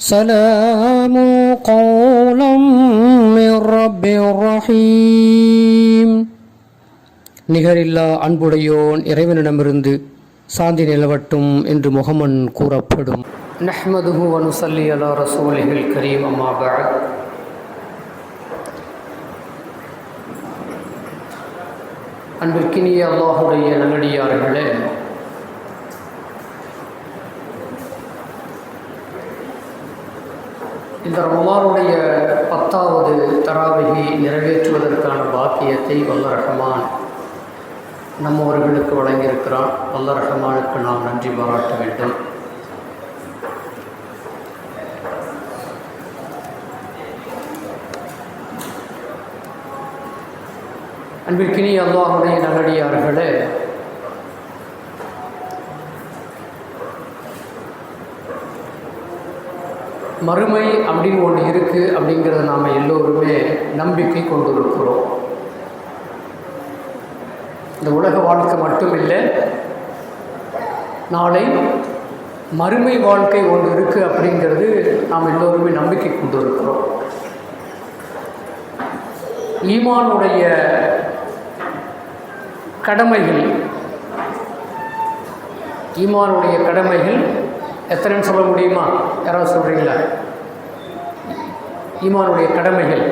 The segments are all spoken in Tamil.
سلام قولا من رب رحيم நிகரில்லா அன்புடையோன் இறைவனிடமிருந்து சாந்தி நிலவட்டும் என்று முகமன் கூறப்படும் நஹ்மதுஹு வனுசல்லி அலா ரசூலிஹில் கரீம் அம்மா பஅத் அன்பிற்கினிய அல்லாஹுடைய நல்லடியார்களே இந்த ரமலானுடைய பத்தாவது தராவிகை நிறைவேற்றுவதற்கான பாக்கியத்தை வல்ல ரஹமான் நம்மவர்களுக்கு வழங்கியிருக்கிறான். வல்ல ரஹமானுக்கு நாம் நன்றி பாராட்ட வேண்டும். அன்பிற்கினி அல்லாஹுடைய நல்லடியார்களே மறுமை அப்படின்னு ஒன்று இருக்குது அப்படிங்கிறத நாம் எல்லோருமே நம்பிக்கை கொண்டிருக்கிறோம். இந்த உலக வாழ்க்கை மட்டும் இல்லை நாளை மறுமை வாழ்க்கை ஒன்று இருக்குது அப்படிங்கிறது நாம் எல்லோருமே நம்பிக்கை கொண்டிருக்கிறோம். ஈமானுடைய கடமைகள் ஈமானுடைய கடமைகள் எத்தனைன்னு சொல்ல முடியுமா? யாராவது சொல்கிறீங்களா ஈமானுடைய கடமைகள்.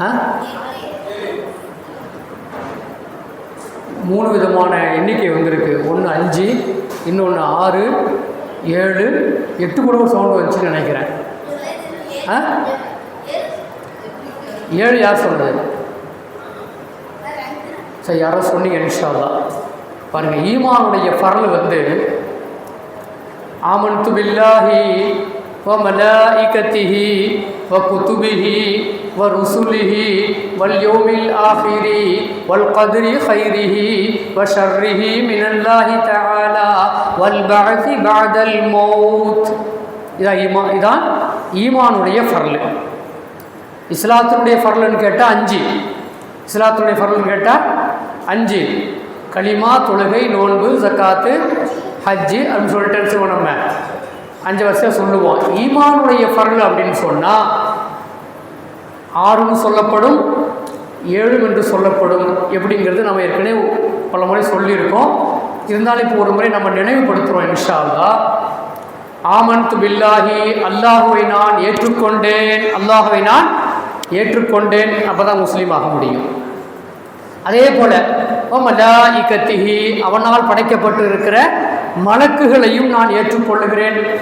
ஆ? மூணு விதமான எண்ணிக்கை வந்திருக்கு. ஒன்று அஞ்சு இன்னொன்று ஆறு ஏழு எட்டு கூட ஒரு சவுண்டு வந்துச்சுன்னு நினைக்கிறேன். ஆ? ஏழு யார் சொல்கிறது சரி யாரோ சொன்னீங்க இன்ஷால்லா பாருங்கள் ஈமானுடைய பரல் வந்து ஆமன்து துபில்லாஹி வ மலாயிகத்திஹி வ குதுபிஹி வ ருசுலிஹி வல் யோமில் ஆஹிரி வல் கதிரி ஹைரிஹி வ ஷர்ரிஹி மினல்லாஹி தஆலா வல் பஅதி பஅதல் மௌத் இதான் ஈமா இதான் ஈமானுடைய ஃபர்லு இஸ்லாத்தினுடைய ஃபர்லுன்னு கேட்டால் அஞ்சு. இஸ்லாத்தினுடைய ஃபர்லுன்னு கேட்டால் அஞ்சு. களிமா தொழுகை நோன்பு ஜக்காத்து ஹஜ்ஜு அப்படின்னு சொல்லிட்டு வச்சுக்கோ நம்ம? அஞ்சு வருஷம் சொல்லுவோம். ஈமானுடைய ஃபர்ல் அப்படின்னு சொன்னால் ஆறுன்னு சொல்லப்படும் ஏழு என்று சொல்லப்படும் எப்படிங்கிறது நம்ம ஏற்கனவே பல முறை சொல்லியிருக்கோம். இருந்தாலும் இப்போ ஒரு முறை நம்ம நினைவுபடுத்துகிறோம் இன்ஷா அல்லா ஆமன்து பில்லாஹி அல்லாஹுவை நான் ஏற்றுக்கொண்டேன் அல்லாஹுவை நான் ஏற்றுக்கொண்டேன் அப்போ தான் முஸ்லீம் ஆக முடியும். அதே போல் மலாஇகத்திஹி அவனால் படைக்கப்பட்டு இருக்கிற மலக்குகளையும் நான் ஏற்றுக்கொள்ளுகிறேன்.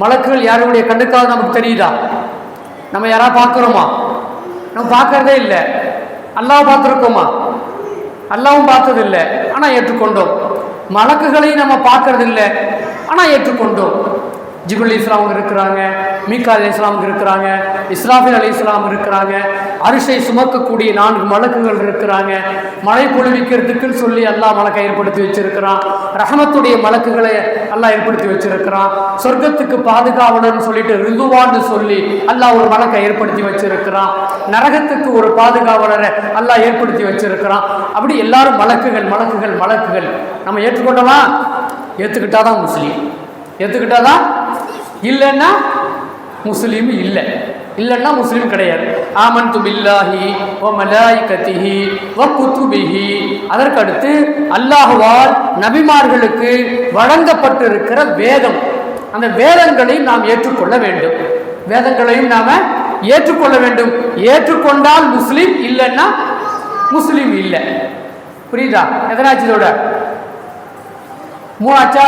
மலக்குகள் யாருடைய கண்ணுக்காக நமக்கு தெரியுதா? நம்ம யாராவது பார்க்குறோமா? நம்ம பார்க்கறதே இல்லை. அல்லாவும் பார்த்துருக்கோமா? அல்லாவும் பார்த்ததில்லை. ஆனால் ஏற்றுக்கொண்டோம். மலக்குகளையும் நம்ம பார்க்கறதில்லை. ஆனால் ஏற்றுக்கொண்டோம். ஜிபுல் இஸ்லாம் இருக்கிறாங்க மீக்கா அலி இஸ்லாம் இருக்கிறாங்க இஸ்ராஃபில் அலி இஸ்லாம் இருக்கிறாங்க அரிசை சுமக்கக்கூடிய நான்கு மலக்குகள் இருக்கிறாங்க. மழை பொழிவிக்கிறதுக்குன்னு சொல்லி எல்லாம் மலக்கை ஏற்படுத்தி வச்சிருக்கிறான். ரஹமத்துடைய மலக்குகளை அல்லாஹ் ஏற்படுத்தி வச்சிருக்கிறான். சொர்க்கத்துக்கு பாதுகாவலர்னு சொல்லிட்டு ரிதுவான்னு சொல்லி அல்லாஹ் ஒரு மலக்கை ஏற்படுத்தி வச்சிருக்கிறான். நரகத்துக்கு ஒரு பாதுகாவலரை எல்லாம் ஏற்படுத்தி வச்சிருக்கிறான். அப்படி எல்லாரும் மலக்குகள் மலக்குகள் மலக்குகள். நம்ம ஏற்றுக்கொண்டோமா? ஏற்றுக்கிட்டாதான் முஸ்லீம். ஏற்றுக்கிட்டாதான் இல்லைன்னா முஸ்லீம் இல்லை. இல்லைன்னா முஸ்லீம் கிடையாது. ஆமன் துபில்லாஹி ஓ மலாய்கத்திஹி ஓ குத்துபிஹி. அதற்கடுத்து அல்லாஹுவால் நபிமார்களுக்கு வழங்கப்பட்டிருக்கிற வேதம். அந்த வேதங்களையும் நாம் ஏற்றுக்கொள்ள வேண்டும். வேதங்களையும் நாம் ஏற்றுக்கொள்ள வேண்டும். ஏற்றுக்கொண்டால் முஸ்லீம் இல்லைன்னா முஸ்லீம் இல்லை. புரியுதா? எதனாச்சு இதோட மூணாச்சா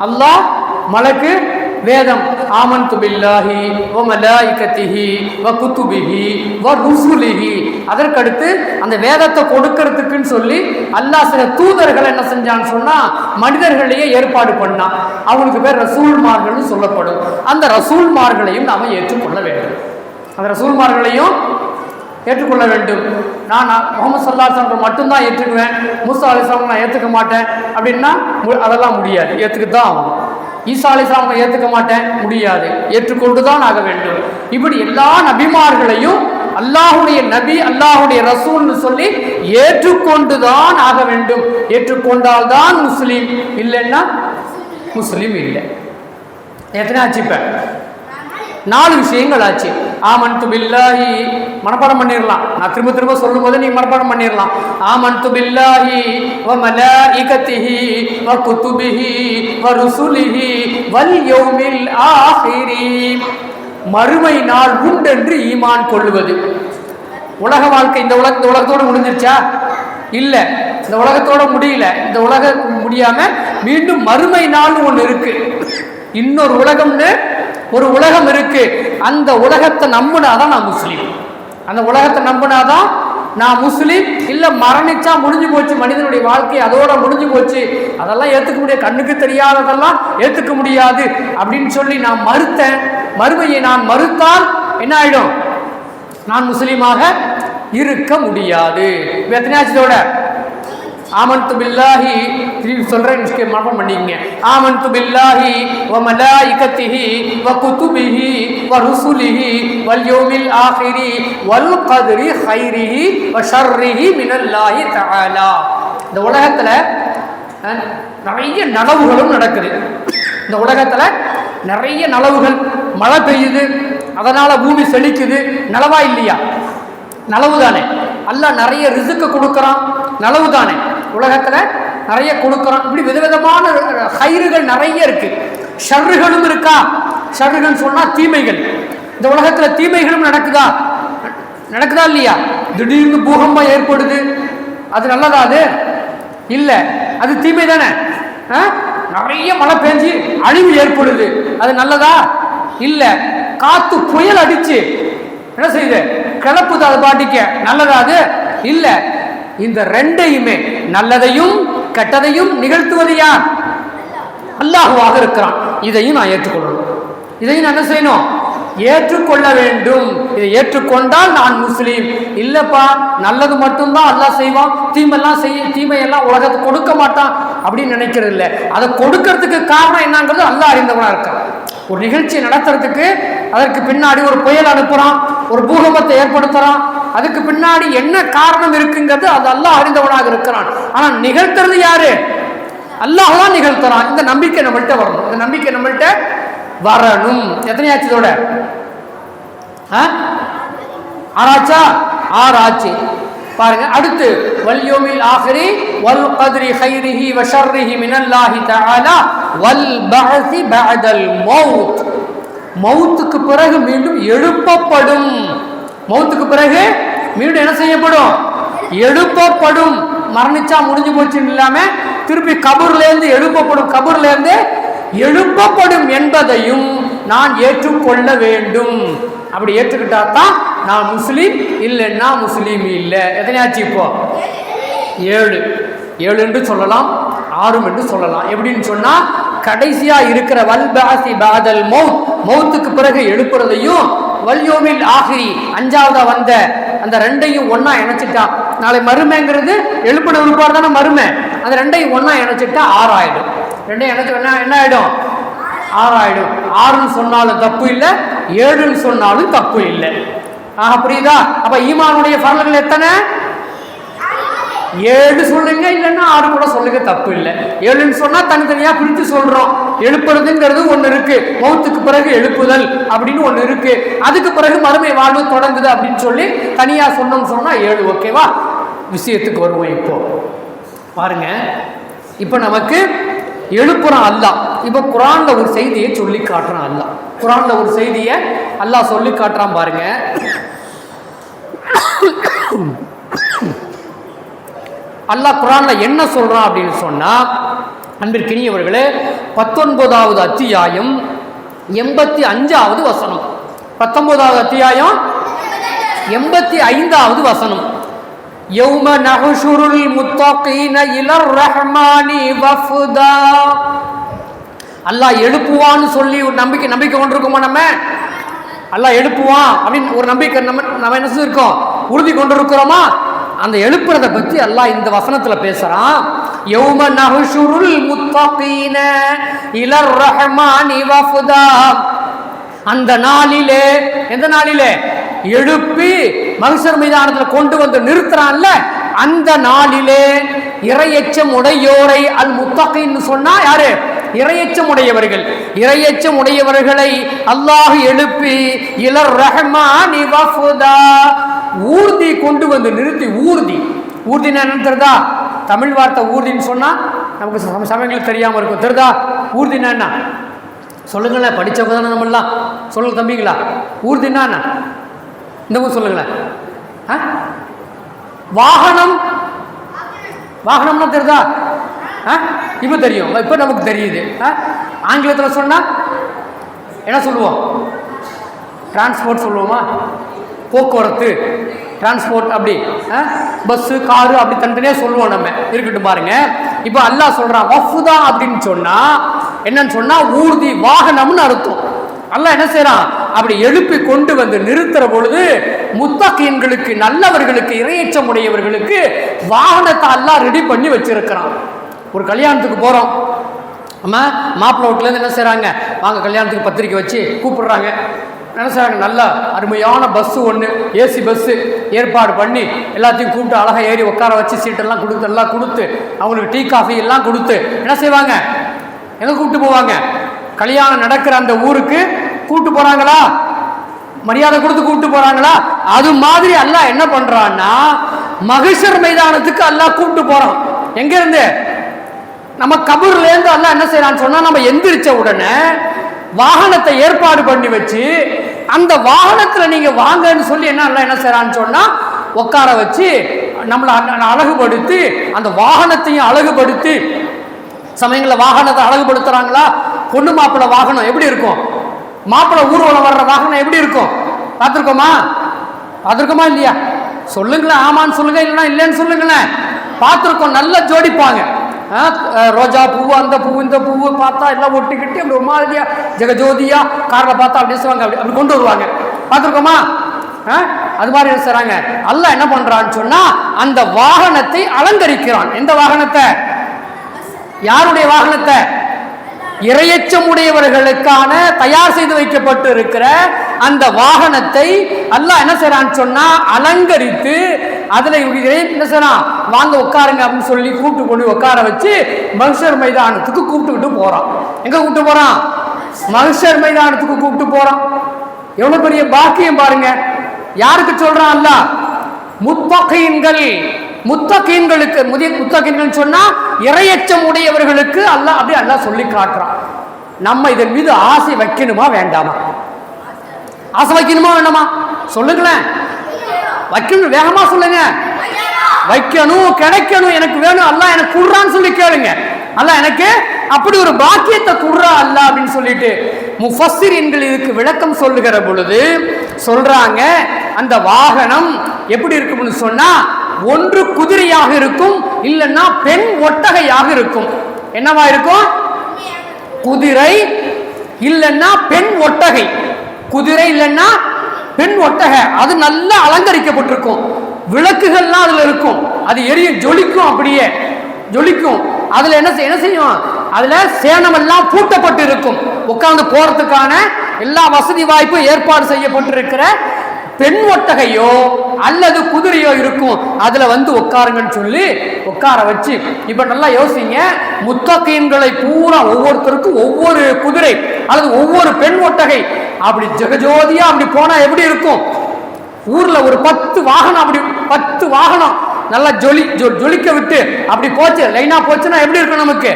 அல்லாஹ் மலக்கு வேதம். ஆமன்து பில்லாஹி வ மலாயிகத்திஹி வ குத்துபிஹி வ ருசுலிஹி. அதற்கடுத்து அந்த வேதத்தை கொடுக்கறதுக்குன்னு சொல்லி அல்லாஹ் சில தூதர்கள் என்ன செஞ்சான்னு சொன்னால் மனிதர்களையே ஏற்பாடு பண்ணான் அவங்களுக்கு பேர் ரசூல்மார்கள்னு சொல்லப்படும். அந்த ரசூல்மார்களையும் நாம் ஏற்றுக்கொள்ள வேண்டும். அந்த ரசூல்மார்களையும் ஏற்றுக்கொள்ள வேண்டும். நான் முகமது சல்லா சலம் மட்டும்தான் ஏற்றுக்குவேன். மூசா அலிஸ்லாம் நான் ஏற்றுக்க மாட்டேன். அப்படின்னா மு- அதெல்லாம் முடியாது. ஏற்றுக்கு தான் ஆகும் ஈசா அலி இஸ்லாமை ஏற்றுக்க மாட்டேன் முடியாது. ஏற்றுக்கொண்டு தான் ஆக வேண்டும். இப்படி எல்லா நபிமார்களையும் அல்லாஹுடைய நபி அல்லாஹுடைய ரசூல்னு சொல்லி ஏற்றுக்கொண்டு தான் ஆக வேண்டும். ஏற்றுக்கொண்டால் தான் முஸ்லீம். இல்லைன்னா முஸ்லீம் இல்லை. எத்தனை ஆச்சு இப்போ? நாலு விஷயங்கள் ஆச்சு. ஆமன் துபில்லாஹி மனப்பாடம் பண்ணிடலாம் நான் திரும்ப திரும்ப சொல்லும் போது நீ மனப்பாடம் பண்ணிடலாம் ஆமன் பில்லாஹி வ மலாயிகத்திஹி வ குத்துபிஹி வ ருசுலிஹி வல் யௌமில் ஆஹிரி. மறுமை நாள் உண்டென்று ஈமான் கொள்ளுவது. உலக வாழ்க்கை இந்த உலக இந்த உலகத்தோட முடிஞ்சிருச்சா? இல்லை. இந்த உலகத்தோட முடியல. இந்த உலகம் முடியாம மீண்டும் மறுமை நாள் ஒன்று இருக்கு. இன்னொரு உலகம்னு ஒரு உலகம் இருக்கு. அந்த உலகத்தை நம்பினாதான் நான் முஸ்லீம். அந்த உலகத்தை நம்பினாதான் நான் முஸ்லீம் இல்லை மரணிச்சா முடிஞ்சு போச்சு மனிதனுடைய வாழ்க்கை அதோட முடிஞ்சு போச்சு. அதெல்லாம் ஏற்றுக்க முடியாது கண்ணுக்கு தெரியாததெல்லாம் ஏற்றுக்க முடியாது அப்படின்னு சொல்லி நான் மறுத்தேன் மறுமையை நான் மறுத்தால் என்ன ஆயிடும்? நான் முஸ்லீமாக இருக்க முடியாது. இப்ப எத்தனையாச்சதோட ஆமன்து பில்லாஹி திருப்பி சொல்றேன் நிச்சயம் மனப்பம் பண்ணிக்கங்க. ஆமன்து பில்லாஹி வ மலாயிகத்திஹி வ குதுபிஹி வ ருசுலிஹி வல் யௌமில் ஆஹிரி வல் கத்ரி ஹைரிஹி வ ஷர்ரிஹி மினல்லாஹி தஆலா. இந்த உலகத்துல நிறைய நனவுகளும் நடக்குது. இந்த உலகத்துல நிறைய நலவுகள் மழை பெய்யுது அதனால பூமி செழிக்குது நலவா இல்லையா? நலவு தானே அல்ல நிறைய ரிசுக்கு கொடுக்குறான் நலவு தானே உலகத்தில் நிறைய கொடுக்குறோம். இப்படி விதவிதமான கயிறுகள் நிறைய இருக்குது ஷர்றுகளும் இருக்கா? ஷர்றுகள் சொன்னால் தீமைகள். இந்த உலகத்தில் தீமைகளும் நடக்குதா? நடக்குதா இல்லையா? திடீர்னு பூகம்பம் ஏற்படுது. அது நல்லதா அது? இல்லை. அது தீமை தானே? ஆ? நிறைய மழை பெஞ்சு அழிவு ஏற்படுது. அது நல்லதா? இல்லை. காத்து புயல் அடிச்சு. என்ன செய்யுது? கிளப்புது அது பாட்டிக்க. நல்லதா அது? இல்லை. இந்த ரெண்டையுமே நல்லதையும் கெட்டதையும் நிகழ்த்துவது யார்? அல்லாஹுவாக இருக்கிறான். இதையும் நான் ஏற்றுக்கொள்ளணும். இதையும் நான் என்ன செய்யணும்? ஏற்றுக்கொள்ள வேண்டும். இதை ஏற்றுக்கொண்டால் நான் முஸ்லீம். இல்லப்பா நல்லது மட்டும்தான் எல்லாம் செய்வான். தீமெல்லாம் செய்ய தீமையெல்லாம் உலகத்துக்கு கொடுக்க மாட்டான் அப்படின்னு நினைக்கிறது இல்லை அதை கொடுக்கறதுக்கு காரணம் என்னங்கிறது அல்லா அறிந்தவனா இருக்கான். ஒரு நிகழ்ச்சியை நடத்துறதுக்கு அதற்கு பின்னாடி ஒரு புயல் அனுப்புறான் ஒரு பூகம்பத்தை ஏற்படுத்துறான் அதுக்கு பின்னாடி என்ன காரணம் இருக்குங்கிறது அது அல்லாஹ் அறிந்தவனாக இருக்கிறான். ஆனால் நிகழ்த்துறது யாரு? அல்லாஹ் நிகழ்த்துறான். இந்த நம்பிக்கை நம்மள்கிட்ட வரணும். இந்த நம்பிக்கை நம்மள்கிட்ட வரணும். எத்தனையாச்சு இதோட? ஆ? ஆராய்ச்சி பாருங்க அடுத்து வல்யோமில் ஆஹிரி வல் கத்ரி ஹைரிஹி வஷர்ரிஹி மினல்லாஹி தஆலா வல் பஅசி பஅதல் மௌத் மௌத்துக்கு பிறகு மீண்டும் எழுப்பப்படும் மௌத்துக்கு பிறகு மீண்டும் என்ன செய்யப்படும்? எழுப்பப்படும். மரணிச்சா முடிஞ்சு போச்சுன்னு இல்லாம திருப்பி கபூர்லேருந்து எழுப்பப்படும். கபூர்லேருந்து எழுப்பப்படும் என்பதையும் நான் ஏற்றுக்கொள்ள வேண்டும். அப்படி ஏற்றுக்கிட்டா தான் நான் முஸ்லீம் இல்லைன்னா முஸ்லீம் இல்லை. எத்தனையாச்சு இப்போ? ஏழு. ஏழு என்று சொல்லலாம் ஆறு என்று சொல்லலாம். எப்படின்னு சொன்னால் கடைசியாக இருக்கிற வல்பாசி பாதல் மௌத். மௌத்துக்கு பிறகு எழுப்புறதையும் வல்யோமில் ஆகிரி அஞ்சாவதா வந்த அந்த ரெண்டையும் ஒன்னா இணைச்சிட்டா. நாளை மருமைங்கிறது எழுப்பின உறுப்பாடு தானே மருமை அந்த ரெண்டையும் ஒன்னா இணைச்சிட்டா ஆறாயிடும். ரெண்டையும் இணைச்சு என்ன என்ன ஆயிடும்? ஆறாயிடும். ஆறுன்னு சொன்னாலும் தப்பு இல்லை ஏழுன்னு சொன்னாலும் தப்பு இல்லை. ஆக புரியுதா? அப்ப ஈமானுடைய பரலங்கள் எத்தனை? ஏழு சொல்லுங்க இல்லைன்னா ஆறு கூட சொல்லுங்க தப்பு இல்லை. ஏழுன்னு சொன்னா தனித்தனியா பிரித்து சொல்றோம். எழுப்புறதுங்கிறது ஒன்று இருக்கு. மௌத்துக்கு பிறகு எழுப்புதல் அப்படின்னு ஒன்று இருக்கு. அதுக்கு பிறகு மறுமை வாழ்வு தொடங்குது அப்படின்னு சொல்லி தனியா சொன்னோம்னு சொன்னா ஏழு ஓகேவா விஷயத்துக்கு வருவோம் இப்போ. பாருங்க. இப்போ நமக்கு எழுப்புறான் அல்லாஹ். இப்போ குரான்ல ஒரு செய்தியை சொல்லி காட்டுறான் அல்லாஹ். குரான்ல ஒரு செய்தியை அல்லாஹ் சொல்லி காட்டுறான் பாருங்க. அல்லாஹ் குரான்ல என்ன சொல்றான் அப்படின்னு சொன்னா அன்பிற்கினியவர்களே பத்தொன்பதாவது அத்தியாயம் எண்பத்தி அஞ்சாவது வசனம். பத்தொன்பதாவது அத்தியாயம் எண்பத்தி ஐந்தாவது வசனம். யௌம நஹுஷுருல் முத்தகீன இலர் ரஹ்மானி வஃபுதா அல்லாஹ் எழுப்புவான்னு சொல்லி ஒரு நம்பிக்கை நம்பிக்கை கொண்டிருக்கோமா நம்ம? அல்லாஹ் எழுப்புவான் அப்படின்னு ஒரு நம்பிக்கை நம்ம நம்ம என்ன செஞ்சிருக்கோம் உறுதி கொண்டிருக்கிறோமா? அந்த எழுப்புறதை பற்றி அல்லாஹ் இந்த வசனத்தில் பேசுகிறான் யௌம நஹுஷுருல் முத்தகீன இலர் ரஹ்மானி வஃபுதா அந்த நாளிலே எந்த நாளிலே? எழுப்பி மனுஷர் மைதானத்தில் கொண்டு வந்து நிறுத்துறான்ல? அந்த நாளிலே இரையச்சம் உடையோரை அல் முத்தகின்னு சொன்னா யாரு? இரையச்சம் உடையவர்கள். இரையச்சம் உடையவர்களை அல்லாஹ் எழுப்பி இளர் ரஹ்மானி வஃபுதா ஊர்தி கொண்டு வந்து நிறுத்தி ஊர்தி. ஊர்தி என்ன தெரியுதா? தமிழ் வார்த்தை ஊர்தின்னு சொன்னால் நமக்கு சம சமயங்களுக்கு தெரியாமல் இருக்கும். தெருதா? ஊர்தினா என்ன? சொல்லுங்களேன் படித்தவங்க தானே நம்மளாம் சொல்லுங்க தம்பிங்களா. ஊர்தினா என்ன? இந்த ஊர் சொல்லுங்களேன். ஆ? வாகனம். வாகனம்னா தெரியுதா ஆ? இப்போ தெரியும். இப்போ நமக்கு தெரியுது. ஆ? ஆங்கிலத்தில் சொன்னால் என்ன சொல்லுவோம்? டிரான்ஸ்போர்ட் சொல்லுவோமா? போக்குவரத்து. டிரான்ஸ்போர்ட் அப்படி பஸ்ஸு காரு அப்படி தனித்தனியாக சொல்லுவோம் நம்ம. இருக்கட்டும் பாருங்க. இப்போ அல்லாஹ் சொல்கிறான் வஃபுதா அப்படின்னு சொன்னால் என்னன்னு சொன்னால் ஊர்தி வாகனம்னு அர்த்தம். அல்லா என்ன செய்கிறான் அப்படி எழுப்பி கொண்டு வந்து நிறுத்துற பொழுது முத்தகீன்களுக்கு நல்லவர்களுக்கு இரையச்சம் உடையவர்களுக்கு வாகனத்தை எல்லாம் ரெடி பண்ணி வச்சிருக்கிறான். ஒரு கல்யாணத்துக்கு போகிறோம் நம்ம மாப்பிள்ள வீட்டிலேருந்து என்ன செய்கிறாங்க வாங்க கல்யாணத்துக்கு பத்திரிக்கை வச்சு கூப்பிடுறாங்க. என்ன செய்றாங்க நல்ல அருமையான பஸ்ஸு ஒன்று ஏசி பஸ்ஸு ஏற்பாடு பண்ணி எல்லாத்தையும் கூப்பிட்டு அழகாக ஏறி உட்கார வச்சு சீட்டெல்லாம் கொடுத்து எல்லாம் கொடுத்து அவங்களுக்கு டீ காஃபி எல்லாம் கொடுத்து என்ன செய்வாங்க? எங்கே கூப்பிட்டு போவாங்க? கல்யாணம் நடக்கிற அந்த ஊருக்கு கூப்பிட்டு போகிறாங்களா மரியாதை கொடுத்து கூப்பிட்டு போகிறாங்களா அது மாதிரி அல்லா என்ன பண்ணுறான்னா மகிஷர் மைதானத்துக்கு அல்லா கூப்பிட்டு போகிறோம் எங்கேருந்து நம்ம கபூர்லேருந்து அல்லா என்ன செய்யறான்னு சொன்னால் நம்ம எந்திரிச்ச உடனே வாகனத்தை ஏற்பாடு பண்ணி வச்சு அந்த வாகனத்தில் நீங்க வாங்கன்னு சொல்லி என்ன என்ன செய்யறான்னு சொன்னா உட்கார வச்சு நம்மளை அழகுபடுத்தி அந்த வாகனத்தையும் அழகுபடுத்தி சமயங்களில் வாகனத்தை அழகுபடுத்துறாங்களா? பொண்ணு மாப்பிள்ளை வாகனம் எப்படி இருக்கும்? மாப்பிள்ளை ஊர்வலம் வர்ற வாகனம் எப்படி இருக்கும்? பார்த்துருக்கோமா? பார்த்துருக்கோமா இல்லையா? சொல்லுங்களேன் ஆமான்னு சொல்லுங்க இல்லைன்னா இல்லைன்னு சொல்லுங்களேன். பார்த்துருக்கோம் நல்லா ஜோடிப்பாங்க. ரோஜா பூ அந்த பூ இந்த பூவு பார்த்தா எல்லாம் ஒட்டிக்கிட்டு அப்படி ஒரு மாதிரியா ஜெகஜோதியா காரில் பார்த்தா அப்படி சொல்லுவாங்க அப்படி அப்படி கொண்டு வருவாங்க பார்த்துருக்கோமா ஆ? அது மாதிரி என்ன செய்றாங்க அல்லாஹ் என்ன பண்றான்னு சொன்னா அந்த வாகனத்தை அலங்கரிக்கிறான் எந்த வாகனத்தை யாருடைய வாகனத்தை இறையச்சம் உடையவர்களுக்கான தயார் செய்து வைக்கப்பட்டு இருக்கிற அந்த வாகனத்தை அல்லாஹ் என்ன செய்றான்னு சொன்னா அலங்கரித்து அதுல என்ன செய்றான்? வாங்க உட்காருங்க அப்படின்னு சொல்லி கூப்பிட்டு கொண்டு உட்கார வச்சு மனுஷர் மைதானத்துக்கு கூப்பிட்டுக்கிட்டு போறான். எங்க கூப்பிட்டு போறான்? மனுஷர் மைதானத்துக்கு கூப்பிட்டு போறான். எவ்வளவு பெரிய பாக்கியம் பாருங்க. யாருக்கு சொல்றான் அல்ல முத்தகையின்கள் முத்தகீன்களுக்கு முதிய முத்தகீன்கள் சொன்னா இரையச்சம் உடையவர்களுக்கு அல்லாஹ் அப்படி அல்லாஹ் சொல்லி காட்டுறான். நம்ம இதன் மீது ஆசை வைக்கணுமா வேண்டாமா? ஆசை வைக்கணுமா வேண்டாமா? சொல்லுங்களேன். வைக்கணும் வேகமா சொல்லுங்க. வைக்கணும் கிடைக்கணும் எனக்கு வேணும் அல்ல எனக்கு குடுறான்னு சொல்லி கேளுங்க. அல்ல எனக்கு அப்படி ஒரு பாக்கியத்தை குடுறா அல்ல அப்படின்னு சொல்லிட்டு முஃபஸ்ஸிரீன்கள் இதுக்கு விளக்கம் சொல்லுகிற பொழுது சொல்றாங்க அந்த வாகனம் எப்படி இருக்கும்னு சொன்னா ஒன்று குதிரையாக இருக்கும் இல்லைன்னா பெண் ஒட்டகையாக இருக்கும். என்னவா இருக்கும்? குதிரை இல்லைன்னா பெண் ஒட்டகை. குதிரை இல்லைன்னா பெண் ஒட்டகை. அது நல்லா அலங்கரிக்கப்பட்டிருக்கும். விளக்குகள்லாம் அதுல இருக்கும். அது எரிய ஜொலிக்கும் அப்படியே. ஜொலிக்கும். அதுல என்ன என்ன செய்யும்? அதுல சேனமெல்லாம் பூட்டப்பட்டு இருக்கும் உட்கார்ந்து போறதுக்கான எல்லா வசதி வாய்ப்பும் ஏற்பாடு செய்யப்பட்டிருக்கிற பெண் ஒட்டகையோ அல்லது குதிரையோ இருக்கும். அதுல வந்து உட்காருங்கன்னு சொல்லி உட்கார வச்சு இப்ப நல்லா யோசிங்க. முத்தகையன்களை பூரா ஒவ்வொருத்தருக்கும் ஒவ்வொரு குதிரை அல்லது ஒவ்வொரு பெண் ஒட்டகை. அப்படி ஜெகஜோதியா அப்படி போனா எப்படி இருக்கும்? ஊர்ல ஒரு பத்து வாகனம் அப்படி பத்து வாகனம் நல்லா ஜொலி ஜொ- ஜொலிக்க விட்டு அப்படி போச்சு லைனா போச்சுன்னா எப்படி இருக்கும் நமக்கு?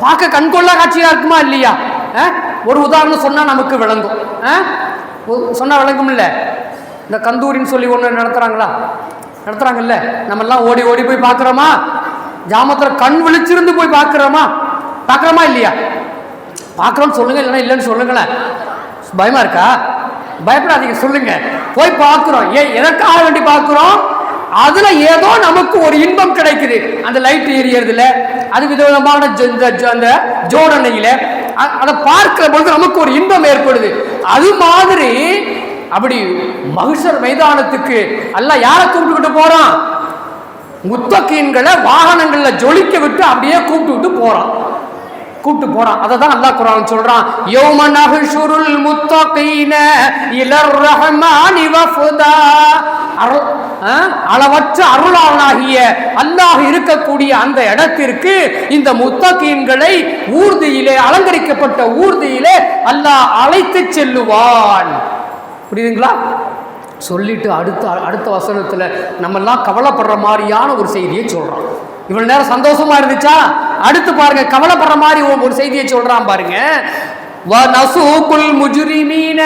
பார்க்க கண்கொள்ளா காட்சியா இருக்குமா இல்லையா? ஒரு உதாரணம் சொன்னா நமக்கு விளங்கும். அஹ்? ஒ- சொன்னா விளங்கும்ல இந்த கந்தூரின்னு சொல்லி ஒன்று நடத்துறாங்களா? நடத்துறாங்கல்ல? நம்ம எல்லாம் ஓடி ஓடி போய் பார்க்குறோமா? ஜாமத்தில் கண் விழிச்சிருந்து போய் பார்க்குறோமா? பார்க்குறோமா இல்லையா? பார்க்குறோன்னு சொல்லுங்கள் இல்லைன்னா இல்லைன்னு சொல்லுங்களேன். பயமா இருக்கா? பயப்படாதீங்க சொல்லுங்க. போய் பார்க்குறோம். ஏன் எதற்காக வேண்டி பார்க்குறோம்? அதுல ஏதோ நமக்கு ஒரு இன்பம் கிடைக்குது. அந்த லைட் எரியறதுல. அது விதவிதமான இந்த ஜ- அந்த ஜோடனையில அதை பார்க்கிற பொழுது நமக்கு ஒரு இன்பம் ஏற்படுது. அது மாதிரி அப்படி மகிஷர் மைதானத்துக்கு அல்ல யாரை கூப்பிட்டுக்கிட்டு போறான்? முத்தக்கீன்களை வாகனங்களில் ஜொலிக்க விட்டு அப்படியே கூப்பிட்டு விட்டு போறான். கூட்டு போறான். அதை தான் அல்லாஹ் குரான் சொல்றான் யௌம நஹ்ஷுருல் முத்தகீன இலர் ரஹ்மானி வஃதா. அருள் அளவற்ற அருளாளனாகிய அல்லாஹ் இருக்கக்கூடிய அந்த இடத்திற்கு இந்த முத்தகீன்களை ஊர்தியிலே அலங்கரிக்கப்பட்ட ஊர்தியிலே அல்லாஹ் அழைத்து செல்லுவான். புரியுதுங்களா? சொல்லிட்டு அடுத்த அடுத்த வசனத்தில் நம்மெல்லாம் கவலைப்படுற மாதிரியான ஒரு செய்தியை சொல்கிறான் இவ்வளவு நேரம் சந்தோஷமா இருந்துச்சா? அடுத்து பாருங்க கவலைப்படுற மாதிரி ஒரு செய்தியை சொல்றான் பாருங்க. வனசூகுல் முஜுரிமீன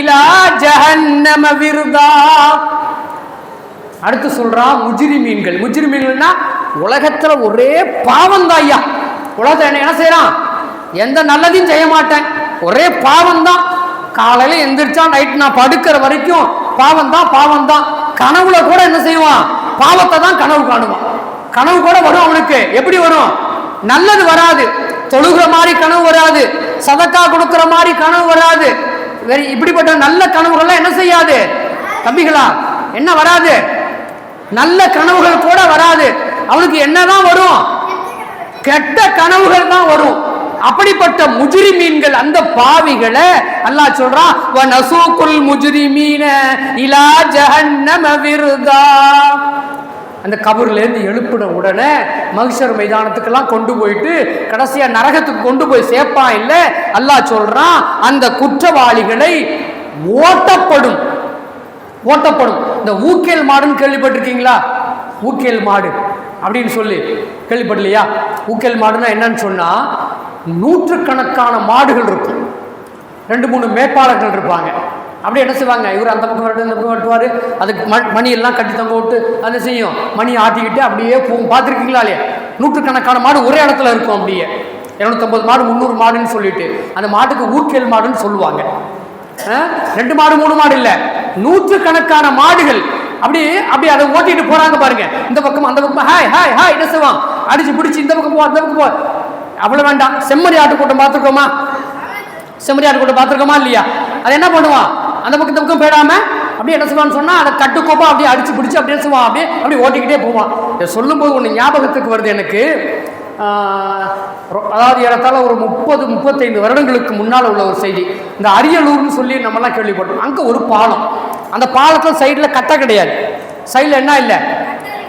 இலா ஜஹன்னம விருதா. அடுத்து சொல்றான் முஜிரி மீன்கள் முஜிரி மீன்கள்னா உலகத்துல ஒரே பாவம் தான் ஐயா. உலகத்தில் என்ன என்ன செய்யறான்? எந்த நல்லதையும் செய்ய மாட்டேன். ஒரே பாவம் தான் காலையில எந்திரிச்சா நைட் நான் படுக்கிற வரைக்கும் பாவம் தான் பாவம் தான் கனவுல கூட என்ன செய்வான்? பாவத்தை தான் கனவு காணுவான். கனவு கூட வரும் அவனுக்கு. எப்படி வரும்? நல்லது வராது. தொழுகிற மாதிரி கனவு வராது. சதக்கா கொடுக்குற மாதிரி கனவு வராது. வேற இப்படிப்பட்ட நல்ல கனவுகள்லாம் என்ன செய்யாது? தம்பிகளா என்ன வராது? நல்ல கனவுகள் கூட வராது. அவனுக்கு என்னதான் வரும்? கெட்ட கனவுகள் தான் வரும். அப்படிப்பட்ட முஜிரி மீன்கள் அந்த பாவிகளை அல்லாஹ் சொல்றான் வனசூக்குல் முஜ்ரிமீன இலா ஜஹன்னம விருதா. அந்த கபர்லேருந்து எழுப்பின உடனே மகிஷர் மைதானத்துக்கெல்லாம் கொண்டு போயிட்டு கடைசியாக நரகத்துக்கு கொண்டு போய் சேர்ப்பான் இல்லை? அல்லாஹ் சொல்கிறான் அந்த குற்றவாளிகளை ஓட்டப்படும். ஓட்டப்படும். இந்த ஊக்கேல் மாடுன்னு கேள்விப்பட்டிருக்கீங்களா? ஊக்கேல் மாடு அப்படின்னு சொல்லி கேள்விப்படலையா? ஊக்கேல் மாடுன்னா என்னன்னு சொன்னால் நூற்றுக்கணக்கான மாடுகள் இருக்கும். ரெண்டு மூணு மேற்பாளர்கள் இருப்பாங்க. அப்படியே என்ன செய்வாங்க? இவர் அந்த பக்கம் வரட்டு இந்த பக்கம் வெட்டுவார் அதுக்கு மண் மணியெல்லாம் கட்டி தங்க விட்டு அதை செய்யும்? மணி ஆட்டிக்கிட்டு அப்படியே போகும் பார்த்துருக்கீங்களா இல்லையா? நூற்றுக்கணக்கான மாடு ஒரே இடத்துல இருக்கும் அப்படியே. இரநூத்தம்பது மாடு முந்நூறு மாடுன்னு சொல்லிட்டு. அந்த மாட்டுக்கு ஊர்க்கேல் மாடுன்னு சொல்லுவாங்க. ரெண்டு மாடு மூணு மாடு இல்ல. நூற்றுக்கணக்கான மாடுகள் அப்படி அப்படி அதை ஓட்டிட்டு போறாங்க பாருங்க. இந்த பக்கம் அந்த பக்கம் ஹாய் ஹாய் ஹாய் என்ன செய்வான்? அடிச்சு பிடிச்சி இந்த பக்கம் போ அந்த பக்கம் போ. அவ்வளவு வேண்டாம். செம்மறி ஆட்டு கூட்டம் பார்த்துருக்கோமா? செம்மறி ஆட்டு கூட்டம் பார்த்துருக்கோமா இல்லையா? அது என்ன பண்ணுவான்? அந்த பக்கம் இந்த பக்கம் போயிடாம அப்படியே என்ன செய்வான்னு சொன்னா அதை கட்டுக்கோப்பா அப்படியே அடிச்சு பிடிச்சி அப்படியே சொல்லுவான் செய்வான் அப்படியே அப்படியே ஓட்டிக்கிட்டே போவான். இதை சொல்லும்போது ஒன்று ஞாபகத்துக்கு வருது எனக்கு. ரொ- அதாவது ஏறத்தாழ ஒரு முப்பது முப்பத்தைந்து வருடங்களுக்கு முன்னால் உள்ள ஒரு செய்தி. இந்த அரியலூர்னு சொல்லி நம்மலாம் கேள்விப்பட்டோம். அங்கே ஒரு பாலம். அந்த பாலத்தில் சைடில் கட்டை கிடையாது. சைடில் என்ன இல்லை?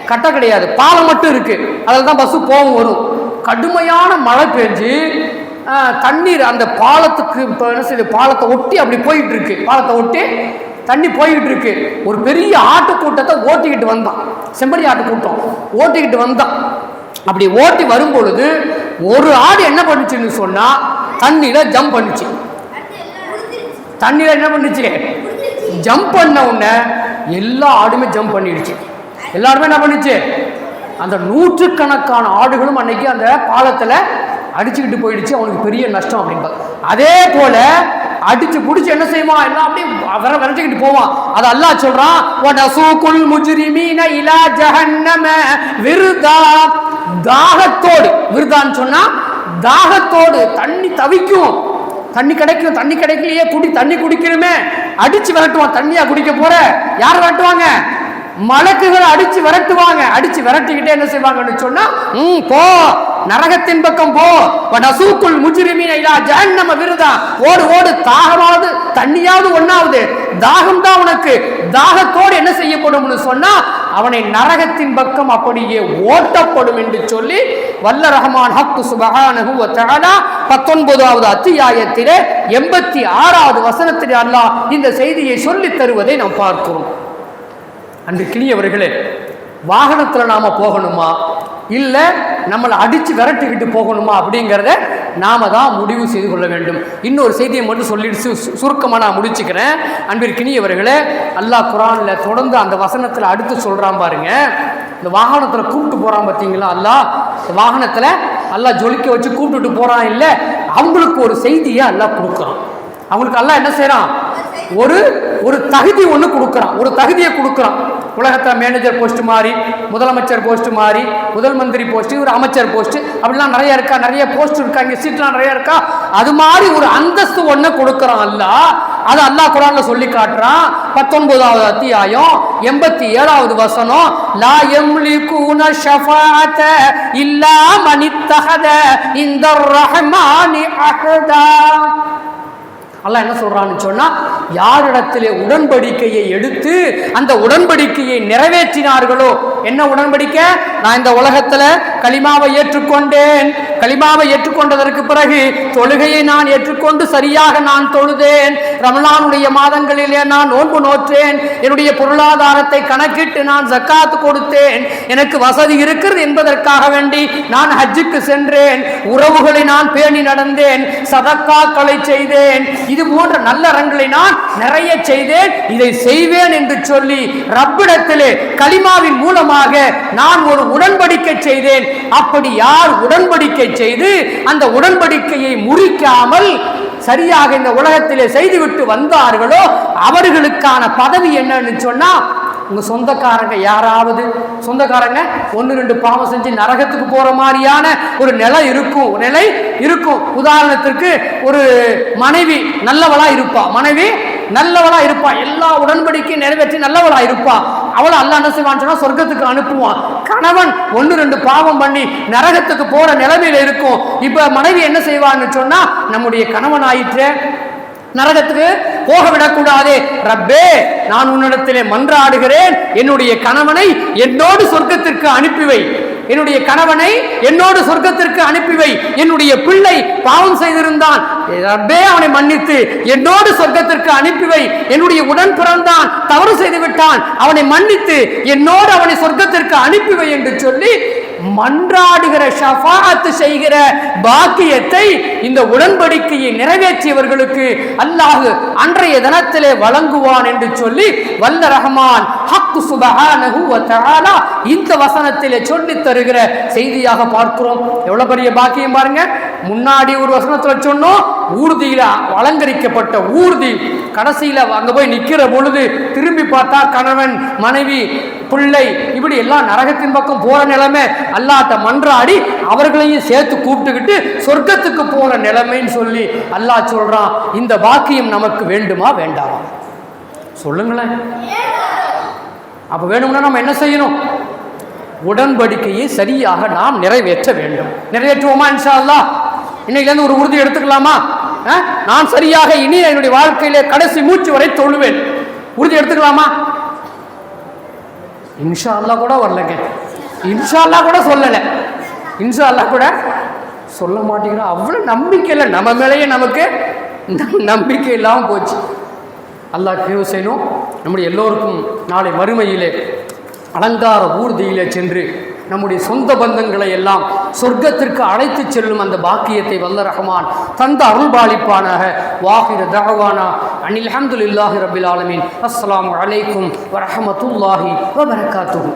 கட்டை கிடையாது. பாலம் மட்டும் இருக்குது அதில் தான் பஸ்ஸு போகும் வரும். கடுமையான மழை பெஞ்சு தண்ணீர் அந்த பாலத்துக்கு இப்போ என்ன செய்யுது? பாலத்தை ஒட்டி அப்படி போயிட்டு இருக்கு. பாலத்தை ஒட்டி தண்ணி போய்கிட்டு இருக்கு. ஒரு பெரிய ஆட்டு கூட்டத்தை ஓட்டிக்கிட்டு வந்தான். செம்பரி ஆட்டு கூட்டம் ஓட்டிக்கிட்டு வந்தான். அப்படி ஓட்டி வரும் பொழுது ஒரு ஆடு என்ன பண்ணுச்சுன்னு சொன்னால் தண்ணியில் ஜம்ப் பண்ணுச்சு. தண்ணியில் என்ன பண்ணுச்சு ஜம்ப் பண்ண உடனே எல்லா ஆடுமே ஜம்ப் பண்ணிடுச்சு. எல்லாருமே என்ன பண்ணுச்சு? அந்த நூற்றுக்கணக்கான ஆடுகளும் அன்னைக்கு அந்த பாலத்தில் அடிச்சுக்கிட்டு போயிடுச்சு அவனுக்கு பெரிய நஷ்டம் அப்படின்பாங்க அதே போல அடிச்சு பிடிச்சி என்ன செய்வான்? எல்லாம் அப்படியே வர விரட்டிக்கிட்டு போவான். அது அல்லாஹ் சொல்றான் வனசூகுல் முஜ்ரிமீன இலா ஜஹன்னம விருதா. தாகத்தோடு விருதான்னு சொன்னா தாகத்தோடு தண்ணி தவிக்கும். தண்ணி கிடைக்கும் தண்ணி கிடைக்கலையே குடி தண்ணி குடிக்கணுமே. அடிச்சு விரட்டுவான் தண்ணியா குடிக்க போற. யார் விரட்டுவாங்க? மலக்குகளை அடிச்சு விரட்டுவாங்க. அடிச்சு விரட்டிக்கிட்டே என்ன செய்வாங்கன்னு சொன்னா ம் போ. நரகத்தின் பக்கம் போ. நசூக்குள் முஜ்ரிமீன இலா ஜஹன்னம விருதா. ஓடு ஓடு தாகமாவது தண்ணியாவது ஒன்னாவது தாகம் தான் உனக்கு. தாகத்தோடு என்ன செய்யப்படும்னு சொன்னா அவனை நரகத்தின் பக்கம் அப்படியே ஓட்டப்படும் என்று சொல்லி வல்ல ரஹமான் ஹக்கு சுபஹானஹு வ தஆலா 19வது அத்தியாயத்திலே 86வது வசனத்தில் அல்லாஹ் இந்த செய்தியை சொல்லி தருவதை நாம் பார்க்கிறோம். அன்று கிளியவர்களே வாகனத்தில் நாம போகணுமா? இல்லை நம்மளை அடித்து விரட்டிக்கிட்டு போகணுமா அப்படிங்கிறத நாம தான் முடிவு செய்து கொள்ள வேண்டும். இன்னொரு செய்தியை மட்டும் சொல்லிட்டு சு- நான் முடிச்சுக்கிறேன். அன்பிற்கினியவர்களே அல்லாஹ் குரானில் தொடர்ந்து அந்த வசனத்தில் அடுத்து சொல்கிறான் பாருங்க. இந்த வாகனத்தில் கூப்பிட்டு போகிறான் பார்த்தீங்களா அல்லா இந்த வாகனத்தில் அல்லா ஜொலிக்க வச்சு கூப்பிட்டுட்டு போகிறான் இல்லை? அவங்களுக்கு ஒரு செய்தியை அல்லா கொடுக்குறான். அவங்களுக்கு அல்லா என்ன செய்கிறான் ஒரு ஒரு தகுதி ஒன்று கொடுக்குறான். ஒரு தகுதியை கொடுக்குறான். உலகத்தில் மேனேஜர் போஸ்ட் மாறி முதலமைச்சர் போஸ்ட் மாறி முதல் மந்திரி போஸ்ட் ஒரு அமைச்சர் போஸ்ட் அப்படிலாம் நிறைய இருக்கா? நிறைய போஸ்ட் இருக்கா? இங்கே சீட்லாம் நிறைய இருக்கா? அது மாதிரி ஒரு அந்தஸ்து ஒன்று கொடுக்குறான் அல்ல. அது அல்லாஹ் குரான்ல சொல்லி காட்டுறான். பத்தொன்பதாவது அத்தியாயம் எண்பத்தி ஏழாவது வசனம். லா எம்லிகூன ஷஃபாத இல்லா மணித்தகத இந்த ரஹ்மானி அஹதா. அல்ல என்ன சொல்றான்னு சொன்னா யாரிடத்திலே உடன்படிக்கையை எடுத்து அந்த உடன்படிக்கையை நிறைவேற்றினார்களோ என்ன உடன்படிக்கை? நான் இந்த உலகத்துல களிமாவை ஏற்றுக்கொண்டேன். களிமாவை ஏற்றுக்கொண்டதற்கு பிறகு தொழுகையை நான் ஏற்றுக்கொண்டு சரியாக நான் தொழுதேன். ரமலானுடைய மாதங்களிலே நான் நோன்பு நோற்றேன். என்னுடைய பொருளாதாரத்தை கணக்கிட்டு நான் ஜக்காத்து கொடுத்தேன். எனக்கு வசதி இருக்கிறது என்பதற்காக வேண்டி நான் ஹஜ்ஜுக்கு சென்றேன். உறவுகளை நான் பேணி நடந்தேன். சதக்காக்களை செய்தேன். இது போன்ற நல்லறங்களை நான் நிறைய செய்தேன். இதை செய்வேன் என்று சொல்லி ரப்பிடத்திலே களிமாவின் மூலமாக நான் ஒரு உடன்படிக்கை செய்தேன். அப்படி யார் உடன்படிக்கை செய்து அந்த உடன்படிக்கையை முறிக்காமல் சரியாக இந்த உலகத்திலே செய்துவிட்டு வந்தார்களோ அவர்களுக்கான பதவி என்னன்னு சொன்னா உங்கள் சொந்தக்காரங்க யாராவது சொந்தக்காரங்க ஒன்று ரெண்டு பாவம் செஞ்சு நரகத்துக்கு போகிற மாதிரியான ஒரு நிலை இருக்கும். நிலை இருக்கும். உதாரணத்திற்கு ஒரு மனைவி நல்லவளாக இருப்பா. மனைவி நல்லவளா இருப்பா. எல்லா உடன்படிக்கையும் நிறைவேற்றி நல்லவளா இருப்பா. அவளை அல்ல என்ன செய்வான்னு சொன்னா சொர்க்கத்துக்கு அனுப்புவான். கணவன் ஒன்று ரெண்டு பாவம் பண்ணி நரகத்துக்கு போற நிலைமையில இருக்கும். இப்ப மனைவி என்ன செய்வான்னு சொன்னா நம்முடைய கணவன் ஆயிற்று நரகத்துக்கு போக விடக்கூடாதே ரப்பே நான் உன்னிடத்திலே மன்றாடுகிறேன். என்னுடைய கணவனை என்னோடு சொர்க்கத்திற்கு அனுப்பிவை. என்னுடைய கணவனை என்னோடு சொர்க்கத்திற்கு அனுப்பிவை. என்னுடைய பிள்ளை பாவம் செய்திருந்தான். ரப்பே அவனை மன்னித்து என்னோடு சொர்க்கத்திற்கு அனுப்பிவை. என்னுடைய உடன் பிறந்தான் தவறு செய்து விட்டான் அவனை மன்னித்து என்னோடு அவனை சொர்க்கத்திற்கு அனுப்பிவை என்று சொல்லி மன்றாடுகிற ஷஃபாஅத்து செய்கிற பாக்கியத்தை இந்த உடன்படிக்கையை நிறைவேற்றியவர்களுக்கு அல்லாஹு அன்றைய தினத்திலே வழங்குவான் என்று சொல்லி வல்ல ரஹ்மான் ஹக்கு சுபஹானஹு வ இந்த வசனத்திலே சொல்லி தருகிற செய்தியாக பார்க்கிறோம். எவ்வளவு பெரிய பாக்கியம் பாருங்க. முன்னாடி ஒரு வசனத்தில் சொன்னோம் ஊர்தியில் அலங்கரிக்கப்பட்ட ஊர்தி கடைசியில் அங்கே போய் நிற்கிற பொழுது திரும்பி பார்த்தா கணவன் மனைவி பிள்ளை இப்படி எல்லாம் நரகத்தின் பக்கம் போகிற நிலைமை அல்லாட்ட மன்றாடி அவர்களையும் சேர்த்து கூப்பிட்டுக்கிட்டு சொர்க்கத்துக்கு போகிற நிலைமைன்னு சொல்லி அல்லாஹ் சொல்கிறான் இந்த பாக்கியம் நமக்கு வேண்டுமா வேண்டாமா? சொல்லுங்களேன். அப்போ வேணும்னா நம்ம என்ன செய்யணும்? உடன்படிக்கையை சரியாக நாம் நிறைவேற்ற வேண்டும். நிறைவேற்றுவோமா இன்ஷா அல்லா இன்னைக்குலேருந்து ஒரு உறுதி எடுத்துக்கலாமா? நான் சரியாக இனி என்னுடைய வாழ்க்கையிலே கடைசி மூச்சு வரை தொழுவேன். உறுதி எடுத்துக்கலாமா? இன்ஷா கூட வரலங்க. இன்ஷா கூட சொல்லலை. இன்ஷா கூட சொல்ல மாட்டேங்கிறோம் அவ்வளோ நம்பிக்கை இல்லை. நம்ம மேலேயே நமக்கு நம்பிக்கை இல்லாமல் போச்சு. அல்லாஹ் கிருபை செய்யணும். நம்முடைய எல்லோருக்கும் நாளை மறுமையிலே அலங்கார ஊர்தியிலே சென்று நம்முடைய சொந்த பந்தங்களை எல்லாம் சொர்க்கத்திற்கு அழைத்து செல்லும் அந்த பாக்கியத்தை வல்ல ரஹமான் தந்த அருள்பாலிப்பானாக. வாஹிர தகவானா அனில் அஹமதுல்லாஹி ரபில் ஆலமின். அஸ்லாம் அலைக்கும் வரஹமத்துல்லாஹி வபரகாத்துஹு.